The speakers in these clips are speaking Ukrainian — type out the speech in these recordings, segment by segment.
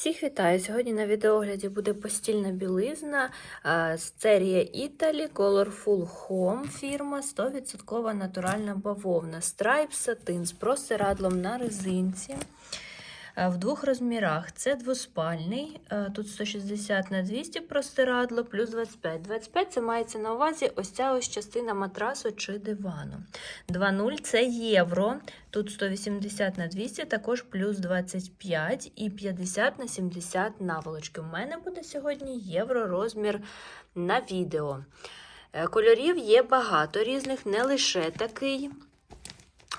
Всіх вітаю! Сьогодні на відеогляді буде постільна білизна з серії Italy Colorful Home фірма 100% натуральна бавовна. Страйп сатин з простирадлом на резинці. Е, В двох розмірах. Це двоспальний, е, тут 160 на 200 простирадло, плюс 25. 25 це мається на увазі ось ця ось частина матрасу чи дивану. 2.0 це євро. Тут 180 на 200, також плюс 25 і 50 на 70 наволочки. У мене буде сьогодні євро розмір на відео. Е, Кольорів є багато різних, не лише такий.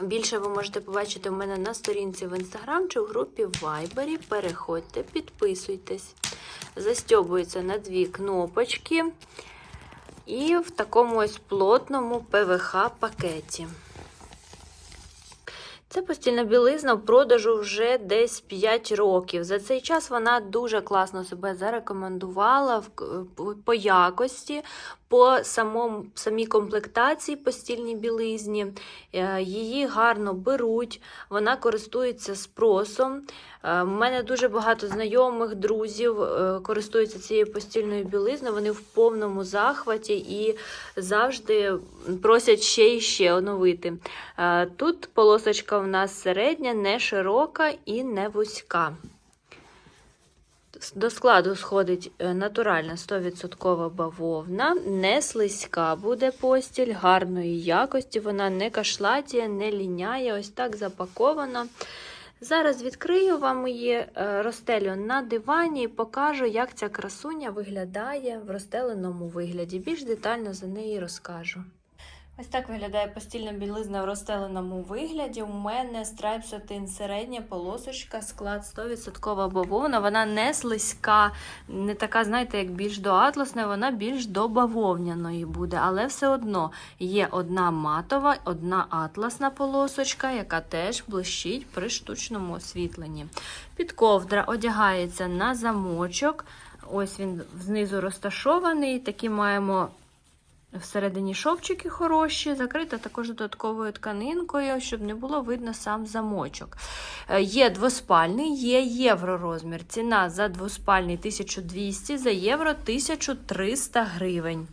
Більше ви можете побачити у мене на сторінці в інстаграм чи в групі в Вайбері. Переходьте, підписуйтесь. Застьобується на дві кнопочки. І в такому ось плотному ПВХ пакеті. Це постільна білизна в продажу вже десь 5 років. За цей час вона дуже класно себе зарекомендувала по якості, по самому, самій комплектації постільній білизні. Е, Її гарно беруть, вона користується спросом. Е, У мене дуже багато знайомих, друзів е, користуються цією постільною білизною. Вони в повному захваті і завжди просять ще і ще оновити. Е, Тут полосочка в нас середня, не широка і не вузька. До складу сходить е, натуральна 100% бавовна, не слизька буде постіль, гарної якості, вона не кашлатіє, не ліняє, ось так запаковано. Зараз відкрию вам її, е, розстелю на дивані і покажу, як ця красуня виглядає в розстеленому вигляді. Більш детально за неї розкажу. Ось так виглядає постільна білизна в розстеленому вигляді. У мене страйп сатин середня полосочка, склад 100% бавовна. Вона не слизька, не така, знаєте, як більш до атласної, вона більш до бавовняної буде. Але все одно є одна матова, одна атласна полосочка, яка теж блищить при штучному освітленні. Підковдра одягається на замочок. Ось він знизу розташований. Такі маємо Всередині шовчики хороші, закрита також додатковою тканинкою, щоб не було видно сам замочок. Е, Є двоспальний, є євро розмір. Ціна за двоспальний 1200, за євро 1300 гривень.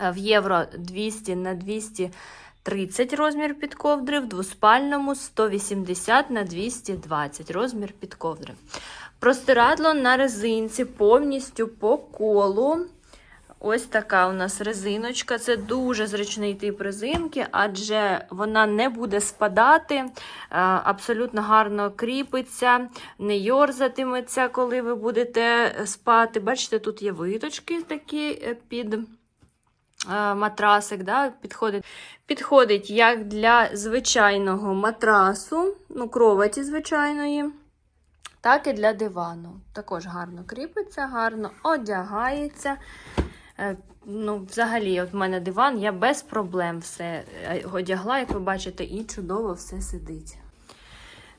Е, В євро 200 на 230 розмір підковдри, в двоспальному 180 на 220 розмір підковдри. Простирадло на резинці повністю по колу. Ось така у нас резиночка. Це дуже зручний тип резинки, адже вона не буде спадати, е, абсолютно гарно кріпиться, не йорзатиметься, коли ви будете спати. Бачите, тут є виточки такі е, під е, матрасик. Да, підходить. Підходить як для звичайного матрасу, ну, кроваті звичайної. Так і для дивану. Також гарно кріпиться, гарно одягається. Е, Ну, взагалі, от в мене диван, я без проблем все е, одягла, як ви бачите, і чудово все сидить.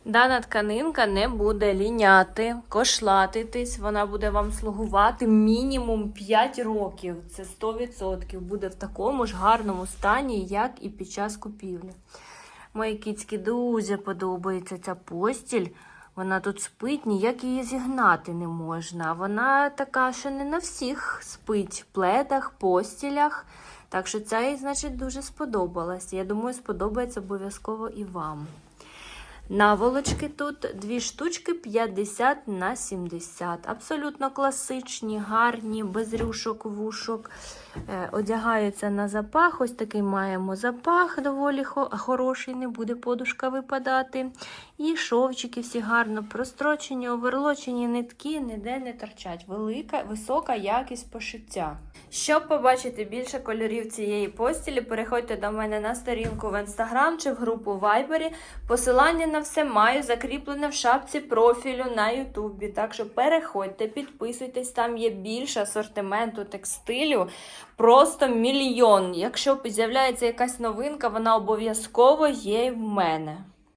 Дана тканинка не буде ліняти, кошлатитись, вона буде вам слугувати мінімум 5 років. Це 100%. Буде в такому ж гарному стані, як і під час купівлі. Моїй кіцьки дуже подобається ця постіль. Вона тут спить, ніяк її зігнати не можна. Вона така, що не на всіх спить в пледах, постілях. Так що ця їй, значить, дуже сподобалась. Я думаю, сподобається обов'язково і вам. Наволочки тут дві штучки 50 на 70. Абсолютно класичні, гарні, без рюшок, вушок. Е, одягаються на запах. Ось такий маємо запах, доволі хороший, не буде подушка випадати. І шовчики всі гарно прострочені, оверлочені нитки, ніде не торчать. Велика, висока якість пошиття. Щоб побачити більше кольорів цієї постілі, переходьте до мене на сторінку в інстаграм чи в групу Вайбері. Посилання на все маю закріплене в шапці профілю на Ютубі. Так що переходьте, підписуйтесь, там є більше асортименту текстилю. Просто мільйон. Якщо з'являється якась новинка, вона обов'язково є в мене.